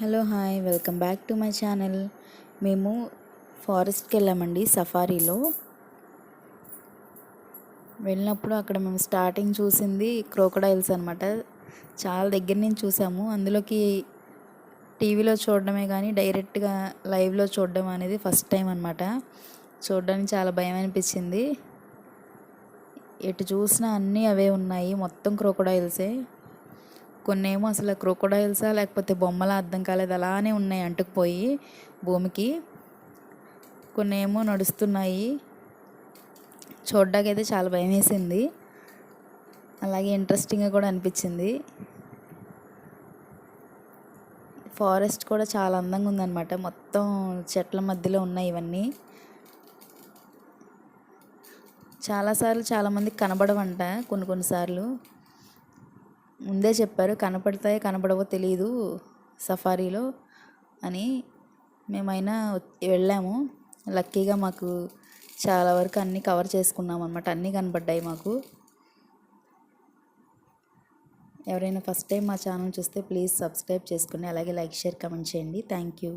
Hello hi welcome back to my channel. మేము ఫారెస్ట్కి వెళ్ళామండి సఫారీలో. వెళ్ళినప్పుడు అక్కడ మేము స్టార్టింగ్ చూసింది క్రోకడైల్స్ అనమాట చాలా దగ్గర నుంచి చూసాము. అందులోకి టీవీలో చూడడమే కానీ డైరెక్ట్గా లైవ్లో చూడడం అనేది ఫస్ట్ టైం అనమాట చూడడానికి చాలా భయం అనిపించింది. ఎటు చూసినా అన్నీ అవే ఉన్నాయి. మొత్తం క్రోకడైల్సే. కొన్ని ఏమో అసలు క్రోకోడైల్సా లేకపోతే బొమ్మల అర్థం కాలేదు. అలానే ఉన్నాయి అంటుకుపోయి భూమికి. కొన్ని ఏమో నడుస్తున్నాయి. చూడ్డానికి అయితే చాలా భయం వేసింది అలాగే ఇంట్రెస్టింగ్గా కూడా అనిపించింది. ఫారెస్ట్ కూడా చాలా అందంగా ఉందన్నమాట. మొత్తం చెట్ల మధ్యలో ఉన్నాయి ఇవన్నీ. చాలాసార్లు చాలామందికి కనబడవంట కొన్ని కొన్నిసార్లు ముందే చెప్పారు కనపడతాయో కనపడవో తెలియదు సఫారీలో అని. మేమైనా వెళ్ళాము. లక్కీగా మాకు చాలా వరకు అన్నీ కవర్ చేసుకున్నాం అనమాట అన్నీ కనపడ్డాయి మాకు. ఎవరైనా ఫస్ట్ టైం మా ఛానల్ చూస్తే ప్లీజ్ సబ్స్క్రైబ్ చేసుకుని అలాగే లైక్ షేర్ కమెంట్ చేయండి. Thank you.